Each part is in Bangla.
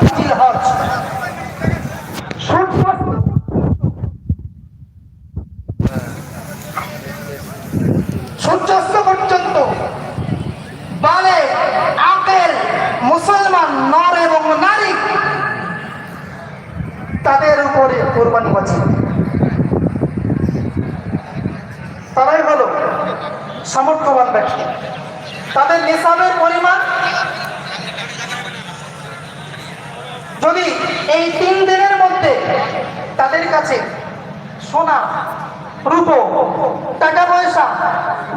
Let's রূপ টাকা পয়সা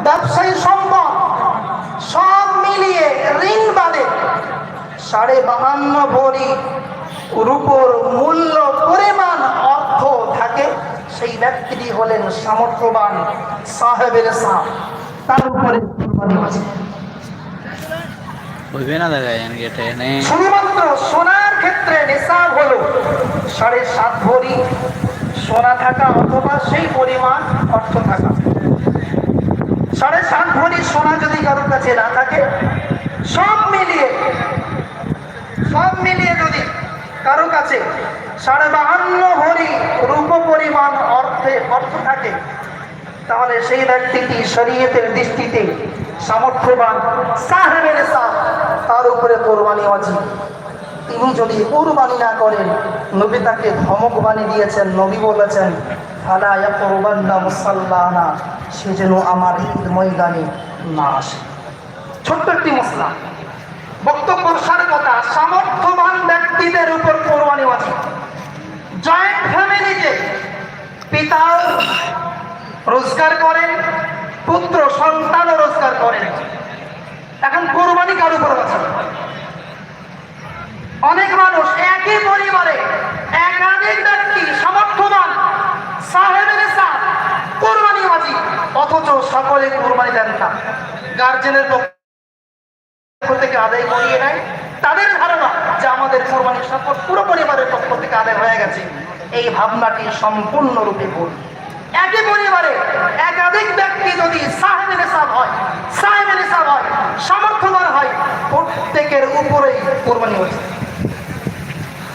ব্যবসায়ী সম্পদ সব মিলিয়ে ঋণ বাদে সাড়ে বাহান্ন ভরি রূপর মূল্য পরিমাণ অর্থ থাকে। সেই ব্যক্তিটি হলেন সামর্থ্যবান সাহেবের সাহ তার উপরে বুঝবে না শুধুমাত্র সোনার ক্ষেত্রে নিসাব হলো সাড়ে সাত ভরি। সোনা থাকা অথবা সেই পরিমাণ অর্থ থাকা। সাড়ে সাত ভরি সোনা যদি কারোর কাছে না থাকে, সব মিলিয়ে সব মিলিয়ে যদি কারও কাছে সাড়ে বাহান্ন ভরি রূপ পরিমাণ অর্থে, অর্থ থাকে, তাহলে সেই ব্যক্তিটি শরীয়তের দৃষ্টিতে সামর্থ্যবান, সাহেবের সাহ তার উপরে কোরবানি অজি তিনি যদি কোরবানি না করেন, নবী তাকে ধমক বানিয়ে দিয়েছেন, নবী বলেছেন মুসাল্লানা সে যেন আমার ঈদ ময়দানে না আসে। ছোট্ট একটি মশলা বক্তব্য সার কথা, সামর্থ্যবান ব্যক্তিদের উপর কোরবানি আছে জয়েন্ট ফ্যামিলিতে পিতা রোজগার করেন, পুত্র সন্তানও রোজগার করেন। এখন কোরবানি কার উপর আছে অনেক মানুষ একই পরিবারে, একাধিক ব্যক্তি সাহ কোরবানি বাজি অথচ সকলে কোরবানি দেন না। গার্জেনের পক্ষ থেকে আদায় করিয়ে নেয়। তাদের ধারণা যে আমাদের কোরবানির সম্পদ পুরো পরিবারের পক্ষ থেকে আদায় হয়ে গেছে। এই ভাবনাটি সম্পূর্ণরূপে ভুল। একই পরিবারে একাধিক ব্যক্তি যদি সাহেবের সাহ হয় সাহেবের সাহ হয় সামর্থ্যবান হয় প্রত্যেকের উপরেই কোরবানি হচ্ছে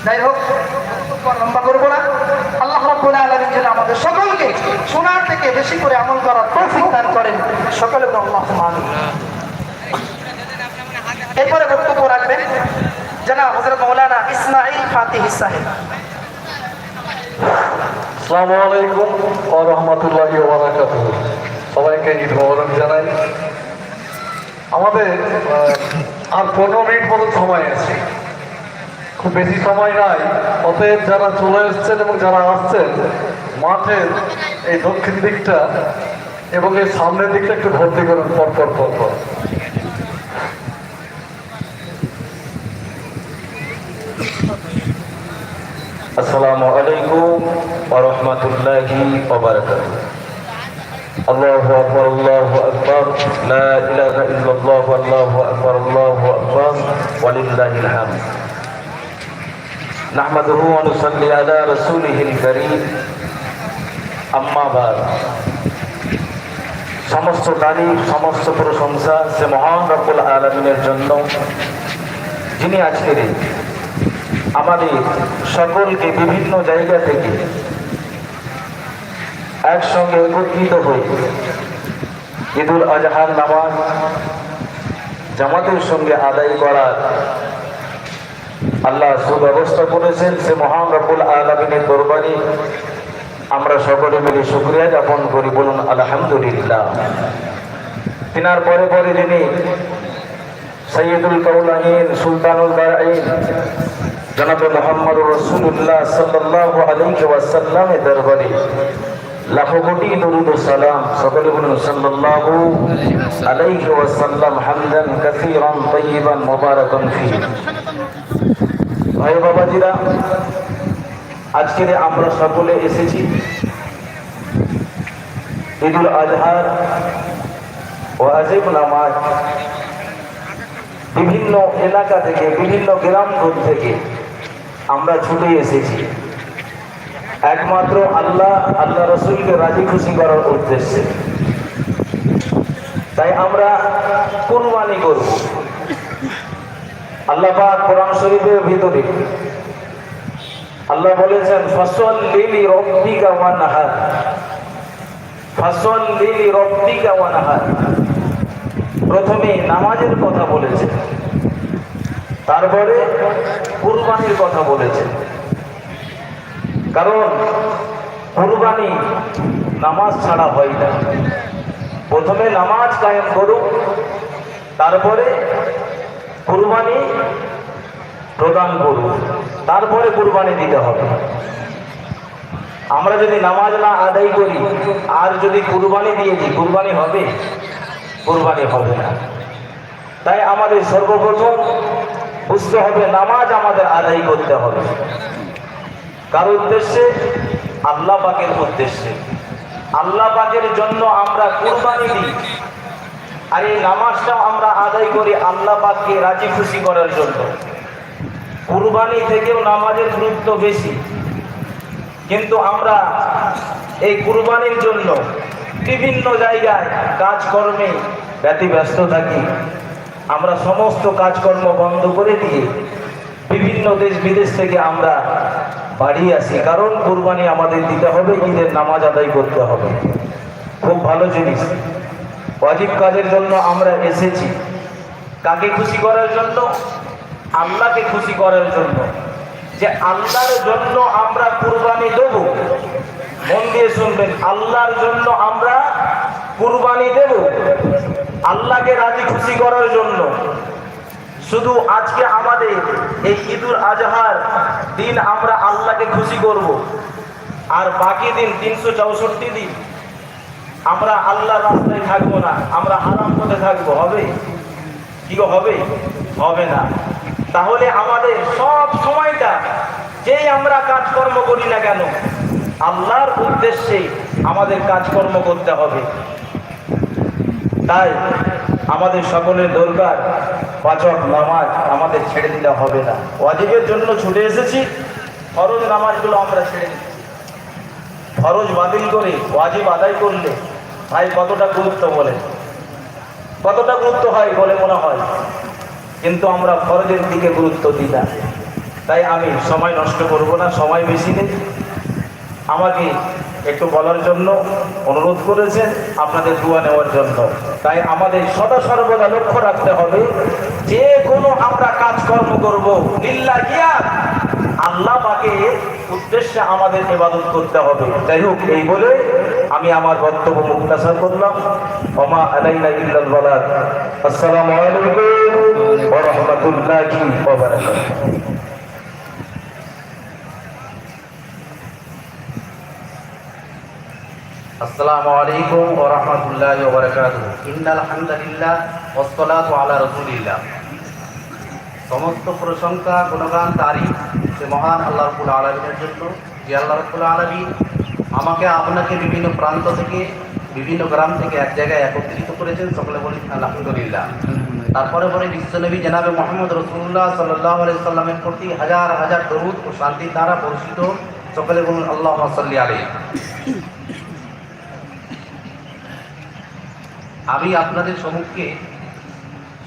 যাই হোক বক্তব্য লম্বা করব না আল্লাহ রাব্বুল আলামিন যেন আমাদের সকলকে শোনার থেকে করে আমল করার তৌফিক দান করেন। সকলে এরপরে বক্তব্য রাখবেন জানাব হযরত মাওলানা ইসমাইল ফাতিহ সাহেব। আসসালামু আলাইকুম ও রহমতুল্লাহ বারাকাতুহ। সবাইকে ঈদ মোবারক জানাই। আমাদের আর পনেরো মিনিট মতো সময় আছে। খুব বেশি সময় নাই। অতএব যারা চলে এসছেন এবং যারা আসছেন মাঠের এই দক্ষিণ দিকটা এবং এই সামনের দিকটা একটু ভর্তি করুন পর পর পর পর السلام عليكم ورحمة الله وبركاته الله أكبر الله أكبر لا إله إلا الله والله أكبر الله أكبر ولله الحمد نحمده ونصلي على رسوله الكريم আম্মাবার সমস্ত দানি, সমস্ত প্রশংসা সে মহান রকুল আলমিনের জন্য। যিনি আজকের আমাদের সকলকে বিভিন্ন জায়গা থেকে একসঙ্গে একত্রিত হয়ে ঈদুল আজহার নামাজ, জামাতের সঙ্গে আদায় করার আল্লাহ সুব্যবস্থা করেছেন। সে মহান রকুল আলমিনের দরবারে আমরা সকলে মিলে শুক্রিয়া জ্ঞাপন করি, বলুন আলহামদুলিল্লাহ। তিনার পরে পরে যিনি সৈয়দুল কৌলাইন সুলতানুল বারাইন জনাব মোহাম্মদ রসুল্লাহ সাল্লাহ আলাইহি ওয়াসাল্লামের দরবারে লাখো কোটি দরুদ সালাম। সকলে বলুন সাল্লাল্লাহু আলাইহি ওয়াসাল্লাম হামদান কাসীরান তাইয়িবান মুবারাকান ফি। ভাই বাবাজিরা আজকে আমরা সকলে এসেছি। ঈদুল আজহার ও আজিব নামাজ বিভিন্ন এলাকা থেকে, বিভিন্ন গ্রামগঞ্জ থেকে আমরা ছুটে এসেছি। একমাত্র আল্লাহ আল্লাহ রসুলকে রাজি খুশি করার উদ্দেশ্যে। তাই আমরা কোরবানি করব। আল্লাহ কোরআন শরীফের ভিতরে আল্লাহ বলেছেন ফসল লিলি রব্বিকা ওয়া নাহার। ফসল লিলি রব্বিকা ওয়া নাহার। প্রথমে নামাজের কথা বলেছে তারপরে কুরবানির কথা বলেছে কারণ কুরবানি নামাজ ছাড়া হয় না। প্রথমে নামাজ কায়েম করুক তারপরে কুরবানি প্রদান করুক তারপরে কুরবানি দিতে হবে। আমরা যদি নামাজ না আদায় করি, আর যদি কুরবানি দিয়ে দিই, কুরবানি হবে? কুরবানি হবে না। তাই আমাদের সর্বপ্রথম বুঝতে হবে, নামাজ আমাদের আদায় করতে হবে। কার উদ্দেশ্যে? আল্লাহ পাকের উদ্দেশ্যে। আল্লাহ পাকের জন্য আমরা কুরবানি দিই। আর এই নামাজটা আমরা আদায় করি আল্লাহ পাককে রাজি খুশি করার জন্য। কুরবানি থেকেও নামাজের গুরুত্ব বেশি। কিন্তু আমরা এই কুরবানির জন্য বিভিন্ন জায়গায় কাজকর্মে ব্যতিব্যস্ত থাকি। আমরা সমস্ত কাজকর্ম বন্ধ করে দিয়ে বিভিন্ন দেশ বিদেশ থেকে আমরা বাড়ি আসি। কারণ কুরবানি আমাদের দিতে হবে, ঈদের নামাজ আদায় করতে হবে। খুব ভালো জিনিস। ওয়াজিব কাজের জন্য আমরা এসেছি। কাকে খুশি করার জন্য? আল্লাহকে খুশি করার জন্য। যে আল্লাহর জন্য আমরা কুরবানি দেব। মন দিয়ে শুনবেন, আল্লাহর জন্য আমরা কুরবানি দেব। আল্লাহকে রাজি খুশি করার জন্য। শুধু আজকে আমাদের এই ঈদুল আজহার দিন আমরা আল্লাহকে খুশি করব। আর বাকি দিন তিনশো চৌষট্টি দিন আমরা আল্লাহ রাস্তায় থাকব না, আমরা আরাম পথে থাকব। হবে? কি হবে? হবে না। তাহলে আমাদের সব সময়টা যেই আমরা কাজকর্ম করি না কেন, আল্লাহর উদ্দেশ্যে আমাদের কাজকর্ম করতে হবে। তাই আমাদের সকলের দরকার পাচক নামাজ আমাদের ছেড়ে দিলে হবে না। ওয়াজিবের জন্য ছুটে এসেছি, ফরজ নামাজগুলো আমরা ছেড়ে দিচ্ছি। ফরজ বাতিল করে ওয়াজিব আদায় করলে ভাই কতটা গুরুত্ব বলে? কতটা গুরুত্ব হয় বলে মনে হয়? কিন্তু আমরা ফরজের দিকে গুরুত্ব দিই না। তাই আমি সময় নষ্ট করব না, সময় বেশি নেই। আমাকে একটু বলার জন্য অনুরোধ করেছেন, আপনাদের দোয়া নেওয়ার জন্য। তাই আমাদের সদা সর্বদা লক্ষ্য রাখতে হবে, যে কোনো আমরা কাজকর্ম করব, লিল্লা গিয়া আল্লাহ পাকে উদ্দেশ্যে আমাদের ইবাদত করতে হবে। যাই হোক, এই বলে আমি আমার বক্তব্য মুক্তাসার করলাম। ওমা আলাইনা ইল্লাল বালাগ আসসালামু আলাইকুম। সমস্ত প্রশংসা, গুণগান, তারিফ সে মহান আল্লাহ রাব্বুল আলামিনের জন্য। যে আল্লাহ রাব্বুল আলামিন, আমাকে আপনাকে বিভিন্ন প্রান্ত থেকে, বিভিন্ন গ্রাম থেকে এক জায়গায় একত্রিত করেছেন। সকলে বলি, আলহামদুলিল্লাহ। তারপরে পরে বিশ্বনবী জনাবে মোহাম্মদ রসুল্লাহ সাল্লাহ সাল্লামের প্রতি হাজার হাজার দরুদ ও শান্তির দ্বারা বর্ষিত। সকলে বলুন, আল্লাহ সাল্লি আলী আমি আপনাদের সম্মুখে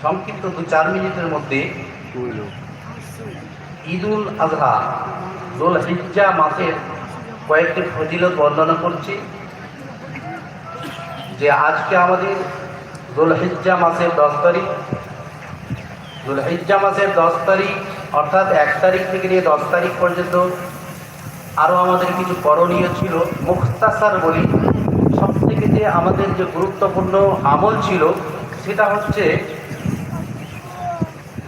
সংক্ষিপ্ত দু চার মিনিটের মধ্যে ঈদুল আজহা দোল হিজ্জা মাসের কয়েকটি ফজিলত বর্ণনা করছি, যে আজকে আমাদের দোল হিজ্জা মাসের দশ তারিখ। দোল হিজ্জা মাসের দশ তারিখ, অর্থাৎ এক তারিখ থেকে নিয়ে দশ তারিখ পর্যন্ত আরও আমাদের কিছু করণীয় ছিল। মুখতাসার বলি সব থেকে যে আমাদের যে গুরুত্বপূর্ণ আমল ছিল, সেটা হচ্ছে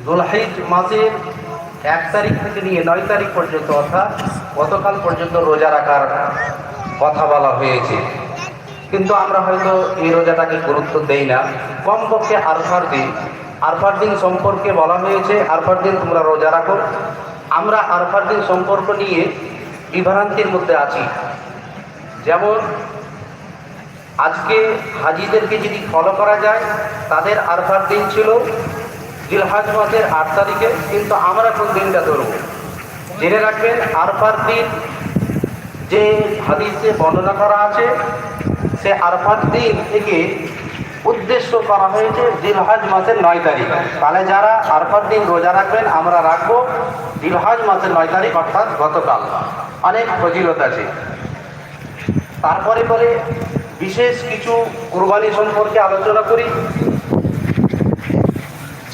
দোলহাইজ মাসের এক তারিখ থেকে নিয়ে নয় তারিখ পর্যন্ত, অর্থাৎ গতকাল পর্যন্ত রোজা রাখার কথা বলা হয়েছে। কিন্তু আমরা হয়তো এই রোজাটাকে গুরুত্ব দেই না। কমপক্ষে আরফার দিন। আরফার দিন সম্পর্কে বলা হয়েছে, আরফার দিন তোমরা রোজা রাখো। আমরা আরফার দিন সম্পর্ক নিয়ে বিভ্রান্তির মধ্যে আছি। যেমন, আজকে হাজিদেরকে যদি ফলো করা যায়, তাদের আরফার দিন ছিল জিলহাজ মাসের আট তারিখে, কিন্তু আমরা কোন দিনটা ধরব? জেনে রাখবেন, আরফার দিন যে হাদিসে বর্ণনা করা আছে সে আরফার দিন থেকে উদ্দেশ্য করা হয়েছে দিলহাজ মাসের নয় তারিখ। তাহলে যারা আরফার দিন রোজা রাখবেন, আমরা রাখব দিলহাজ মাসের নয় তারিখ, অর্থাৎ গতকাল। অনেক ফজিলত আছে। তারপরে পরে বিশেষ কিছু কোরবানি সম্পর্কে আলোচনা করি।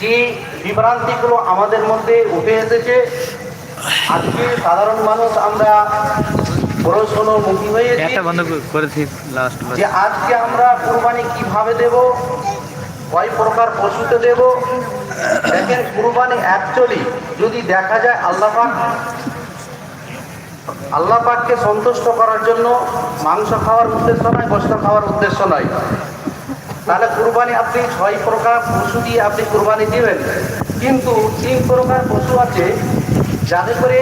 যে বিভ্রান্তিগুলো আমাদের মধ্যে উঠে এসেছে, আজকে সাধারণ মানুষ আমরা বন্ধ করেছি লাস্ট যে আজকে আমরা কুরবানি কীভাবে দেব কয় প্রকার পশুতে দেব দেখেন কুরবানি অ্যাকচুয়ালি যদি দেখা যায় আল্লাহ আল্লাহ পাককে সন্তুষ্ট করার জন্য মাংস খাওয়ার উদ্দেশ্য নয় গোস্ত খাওয়ার উদ্দেশ্য নয় তাহলে কুরবানি আপনি ছয় প্রকার পশু দিয়ে আপনি কুরবানি দিবেন। কিন্তু তিন প্রকার পশু আছে যাতে করে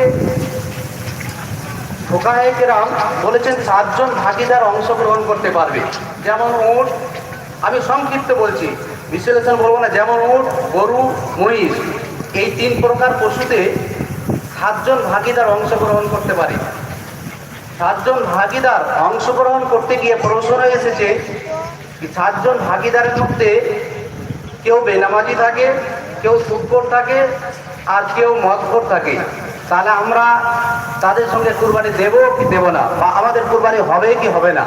ফোকাহেকেরাম বলেছেন সাতজন ভাগিদার অংশগ্রহণ করতে পারবে। যেমন উট, আমি সংক্ষিপ্ত বলছি, বিশ্লেষণ বলব না, যেমন উট, গরু, মহিষ, এই তিন প্রকার পশুতে সাতজন ভাগিদার অংশগ্রহণ করতে পারে। সাতজন ভাগিদার অংশগ্রহণ করতে গিয়ে প্রশ্ন এসেছে সাতজন ভাগিদারের মধ্যে কেউ বেনামাজি থাকে, কেউ সুৎকর থাকে, আর কেউ মদখোর থাকে। তাহলে আমরা তাদের সঙ্গে কুরবানি দেব কি দেব না? বা আমাদের কুরবানি হবে কি হবে না?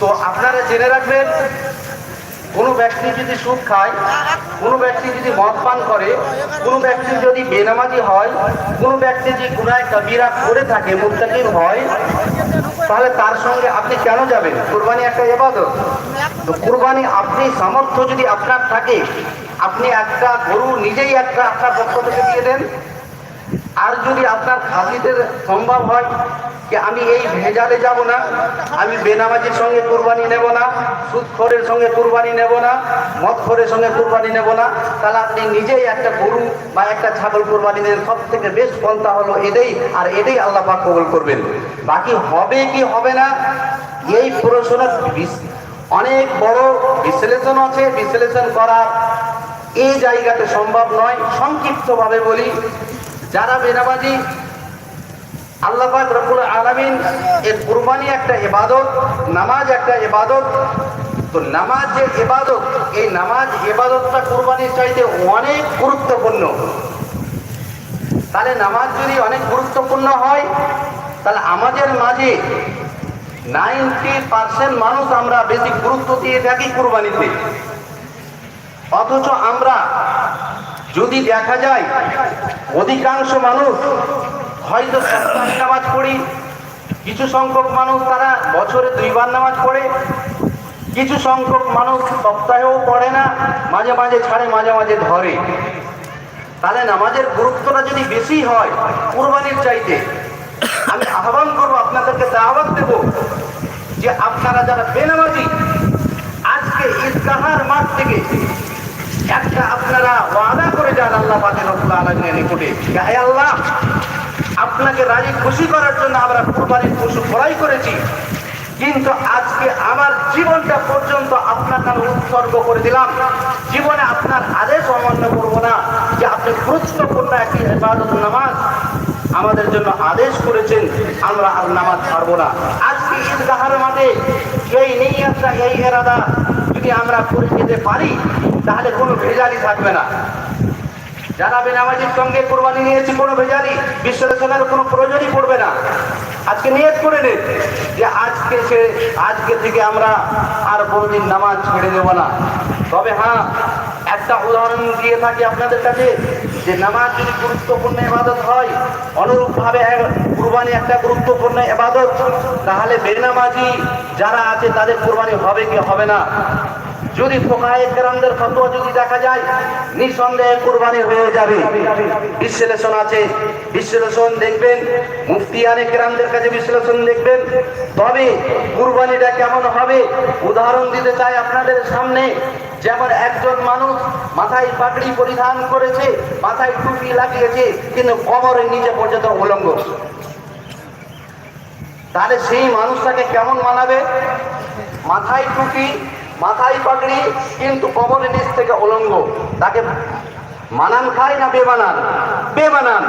তো আপনারা জেনে রাখবেন, কোনো ব্যক্তি যদি সুদ খায়, কোনো ব্যক্তি যদি মদ পান করে, কোনো ব্যক্তি যদি বেনামাজি হয়, কোনো ব্যক্তি যদি গুনায় কবিরা করে থাকে, মুত্তাকিন হয়, তাহলে তার সঙ্গে আপনি কেন যাবেন? কুরবানি একটা এবাদত তো কুরবানি আপনি, সামর্থ্য যদি আপনার থাকে, আপনি একটা গরু নিজেই একটা আপনার পক্ষ থেকে দিয়ে দেন আর যদি আপনার খাসিদের সম্ভব হয় যে আমি এই ভেজালে যাব না, আমি বেনামাজির সঙ্গে কুরবানি নেব না, সুদখোরের সঙ্গে কুরবানি নেব না, মদখোরের সঙ্গে কুরবানি নেব না, তাহলে আপনি নিজেই একটা গরু বা একটা ছাগল কুরবানি দেন সব থেকে বেশ পন্থা হলো এটাই, আর এটাই আল্লাহ পাক কবুল করবেন। বাকি হবে কি হবে না, এই প্রশ্নের অনেক বড় বিশ্লেষণ আছে। বিশ্লেষণ করার এই জায়গাতে সম্ভব নয়। সংক্ষিপ্তভাবে বলি যারা বেনামাজি আল্লাহ পাক আলামিন এর কুরবানি একটা ইবাদত, নামাজ একটা ইবাদত। তো নামাজ যে ইবাদত, এই নামাজ ইবাদতটা কুরবানির চাইতে অনেক গুরুত্বপূর্ণ। তাহলে নামাজ যদি অনেক গুরুত্বপূর্ণ হয়, তাহলে আমাদের মাঝে নাইনটি পার্সেন্ট মানুষ আমরা বেশি গুরুত্ব দিয়ে থাকি কুরবানিতে। অথচ আমরা যদি দেখা যায় অধিকাংশ মানুষ, হয়তো নামাজ পড়ি, কিছু সংখ্যক মানুষ তারা বছরে দুইবার নামাজ পড়ে, কিছু সংখ্যক মানুষ সপ্তাহেও পড়ে না, মাঝে মাঝে ছাড়ে, মাঝে মাঝে ধরে। তাহলে নামাজের গুরুত্বটা যদি বেশি হয়, কুরবানির চাইতে, আমি আহ্বান করব, আপনাদেরকে দাওয়াত দেব যে আপনারা যারা বেনামাজি, আজকে ঈদগাহার মাঠ থেকে একটা আপনারা ওয়াদা করে যান, আল্লাহ পাকের রব্বুল আলামিনের নিকটে। আল্লাহ, আপনাকে রাজি খুশি করার জন্য আমরা কুরবানির পশু ক্রয় করেছি, কিন্তু আজকে আমার জীবনটা পর্যন্ত আপনার নামে উৎসর্গ করে দিলাম। জীবনে আপনার আদেশ অমান্য করব না, যে আপনি গুরুত্বপূর্ণ একটি ইবাদত নামাজ আমাদের জন্য আদেশ করেছেন, আমরা আর নামাজ ছাড়বো না। আজকে ঈদগাহার মাঠে এই নিয়াতটা, এই এরাদা যদি আমরা করে যেতে পারি, তাহলে কোনো ভেজালি থাকবে না। যারা বেনামাজির সঙ্গে কোরবানি নিয়েছে, কোনো ভেজালি, বিশ্লেষণের কোনো প্রয়োজনই পড়বে না। আজকে নিয়ত করে নেন যে আজকে সে আজকে থেকে আমরা আর কোনোদিন নামাজ ছেড়ে দেব না। তবে হ্যাঁ একটা উদাহরণ দিয়ে থাকি আপনাদের কাছে, যে নামাজ যদি গুরুত্বপূর্ণ এবাদত হয়, অনুরূপভাবে কুরবানি একটা গুরুত্বপূর্ণ এবাদত তাহলে বেনামাজি যারা আছে, তাদের কুরবানি হবে কি হবে না? যদি ফোকায়ে ফতোয়া যদি দেখা যায়, নিঃসন্দেহে কোরবানি হয়ে যাবে। বিশ্লেষণ আছে, বিশ্লেষণ দেখবেন, মুফতিয়ানে কেরামদের কাছে বিশ্লেষণ দেখবেন। তবে কুরবানিটা কেমন হবে? উদাহরণ দিতে চাই আপনাদের সামনে যেমন একজন মানুষ মাথায় পাগড়ি পরিধান করেছে, মাথায় টুপি লাগিয়েছে, কিন্তু কবরের নিচে পর্যন্ত উলঙ্গ। তাহলে সেই মানুষটাকে কেমন মানাবে? মাথায় টুপি মাথায় পাগড়ি, কিন্তু কবরের নিচ থেকে অলঙ্গ তাকে মানান খায় না বেমানান? বেমানান।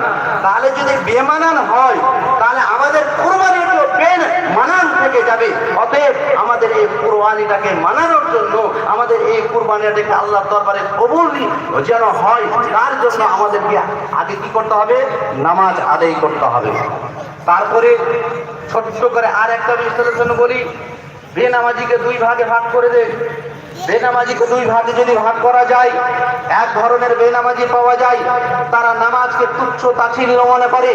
তাহলে যদি বেমানান হয়, তাহলে আমাদের কোরবানিগুলো বেন মানান থেকে যাবে। অতএব আমাদের এই কোরবানিটাকে মানানোর জন্য, আমাদের এই কোরবানিটাকে আল্লাহ দরবারে কবুল যেন হয়, তার জন্য আমাদেরকে আগে কি করতে হবে? নামাজ আদায় করতে হবে। তারপরে ছোট্ট করে আর একটা বিশ্লেষণ বলি বেনামাজিকে দুই ভাগে ভাগ করে দেন বেনামাজিকে দুই ভাগে যদি ভাগ করা যায়, এক ধরনের বেনামাজি পাওয়া যায়, তারা নামাজকে তুচ্ছ তাচ্ছিল্য মনে করে,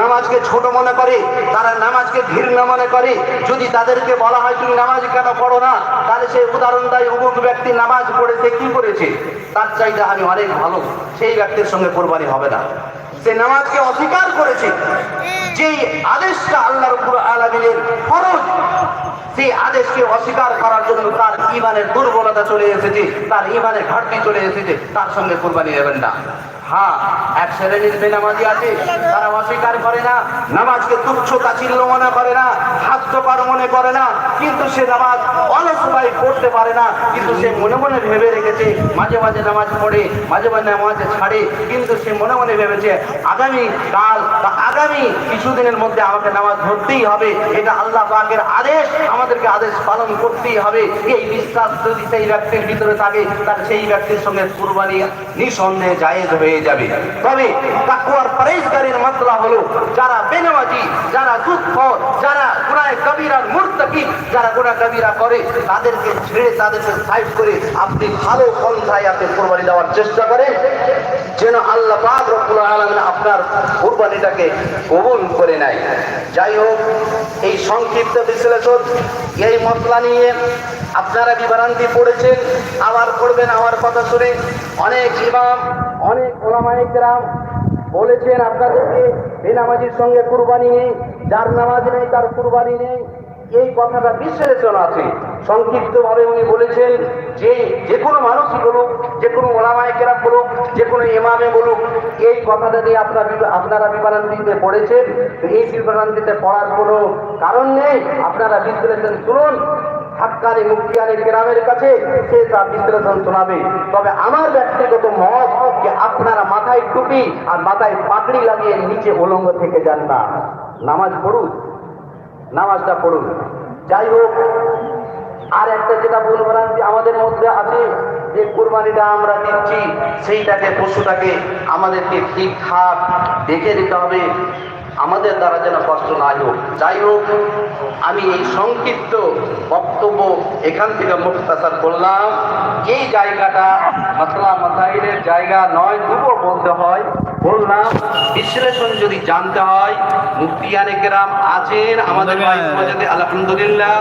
নামাজকে ছোট মনে করে, তারা নামাজকে ঘৃণা মনে করে। যদি তাদেরকে বলা হয়, তুমি নামাজ কেন পড়ো না? তাহলে সে উদাহরণ দেয় অমুক ব্যক্তি নামাজ পড়েছে, কি করেছে? তার চাইতে আমি অনেক ভালো, সেই ব্যক্তির সঙ্গে কোরবানি হবে না। সে নামাজকে অস্বীকার করেছে। যেই আদেশটা আল্লাহ আলমিনের ফরজ সেই আদেশকে অস্বীকার করার জন্য তার ইমানের দুর্বলতা চলে এসেছে, তার ইমানের ঘাটতি চলে এসেছে, তার সঙ্গে কোরবানি নেবেন না। হ্যাঁ আছে তারা অস্বীকার করে না, নামাজকে তুচ্ছ মনে করে না মনে করে না, কিন্তু সে নামাজ পারে না, কিন্তু সে মনে মনে ভেবে রেখেছে, মাঝে মাঝে নামাজ পড়ে, মাঝে মাঝে নামাজ ছাড়ে, কিন্তু সে মনে মনে ভেবেছে, আগামী কাল বা আগামী কিছুদিনের মধ্যে আমাকে নামাজ ধরতেই হবে, এটা আল্লাহ পাকের আদেশ, আমাদেরকে আদেশ পালন করতেই হবে, এই বিশ্বাস যদি সেই ব্যক্তির ভিতরে থাকে, তার সেই ব্যক্তির সঙ্গে কুরবানি নিঃসন্দেহে জায়েজ হয়ে যাবে। তবে তাকুয়ার পরেশকারীর মাত্রা হলো যারা বেনামাজি, যারা দুঃখ যারা গুনায় কবিরার মূর্তি যারা গুনাহ কবিরা করে, তাদেরকে ছেড়ে তাদেরকে সাইড করে আপনি ভালো পন্থায় আপনি কোরবানি দেওয়ার চেষ্টা করেন। যেন আল্লাহ পাক রব্বুল আলামিন আপনার কোরবানিটাকে কবুল করে নেয়। যাই হোক, এই সংক্ষিপ্ত বিশ্লেষণ, এই মশলা নিয়ে আপনারা বিভ্রান্তি পড়েছেন, আবার পড়বেন আমার কথা শুনে। অনেক ইমাম, অনেক ওলামায়ে কেরাম বলেছেন আপনাদেরকে বেনামাজির সঙ্গে কুরবানি নেই, যার নামাজ নেই তার কুরবানি নেই। এই কথাটা বিশ্লেষণ আছে। সংক্ষিপ্ত ভাবে উনি বলেছেন যে যে কোনো মানুষই বলুক যে কোনো ওলামায় কেরাম বলুক যে কোনো ইমামে বলুক, এই কথাটা নিয়ে আপনারা আপনারা বিভ্রান্তিতে পড়েছেন। এই বিভ্রান্তিতে পড়ার কোনো কারণ নেই। আপনারা বিশ্লেষণ শুনুন হাক্কানি মুক্তিয়ানি গ্রামের কাছে সে তার বিশ্লেষণ শোনাবে। তবে আমার ব্যক্তিগত মত যে আপনারা মাথায় টুপি আর মাথায় পাগড়ি লাগিয়ে নিচে উলঙ্গ থেকে যান না। নামাজ পড়ুন। নামাজটা পড়ুন। যাই হোক, আর একটা যেটা ভুল যে আমাদের মধ্যে আছে যে কোরবানিটা আমরা দিচ্ছি, সেইটাকে, পশুটাকে আমাদেরকে ঠিকঠাক দেখে দিতে হবে। আমাদের দ্বারা যেন কষ্ট না হোক। যাই হোক আমি এই সংক্ষিপ্ত বক্তব্য এখান থেকে মুক্তাসার করলাম। এই জায়গাটা মাসলা মাসাইলের জায়গা নয় দুটো বলতে হয়। বললাম বিশ্লেষণ যদি জানতে হয় মুফতিয়ানে কেরাম আছেন আমাদের আলহামদুলিল্লাহ।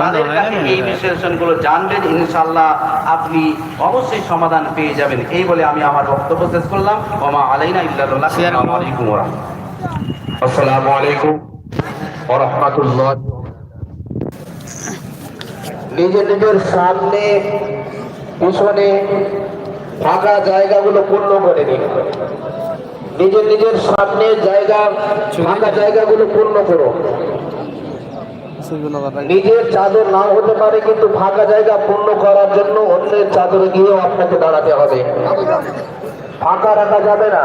তাদের কাছে। এই বিশ্লেষণগুলো জানবেন ইনশাল্লাহ আপনি অবশ্যই সমাধান পেয়ে যাবেন। এই বলে আমি আমার বক্তব্য শেষ করলাম। ওমা আলাইনা করুন। আসসালামু আলাইকুম ওয়া আসসালামু আলাইকুম ওয়া রাহমাতুল্লাহ। নিজের নিজের সামনে, পিছনে ফাঁকা জায়গাগুলো পূর্ণ করে নিন। নিজের নিজের সামনে জায়গা ফাঁকা জায়গাগুলো পূর্ণ করো নিজের চাদর নাও হতে পারে, কিন্তু ফাঁকা জায়গা পূর্ণ করার জন্য অন্যের চাদরে গিয়েও আপনাকে দাঁড়াতে হবে। ফাঁকা রাখা যাবে না।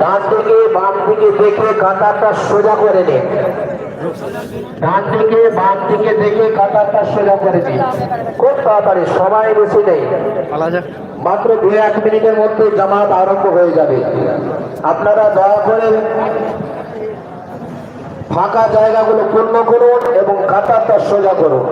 ডান দিকে বাম দিকে দেখে কাঁটাটা সোজা করে নিন ডান দিকে বাম দিকে দেখে কাঁটাটা সোজা করে দিন খুব তাড়াতাড়ি সময় বেশি নেই। মাত্র দু এক মিনিটের মধ্যে জামাত আরম্ভ হয়ে যাবে। আপনারা দয়া করে ফাঁকা জায়গাগুলো পূর্ণ করুন এবং কাঁটাটা সোজা করুন।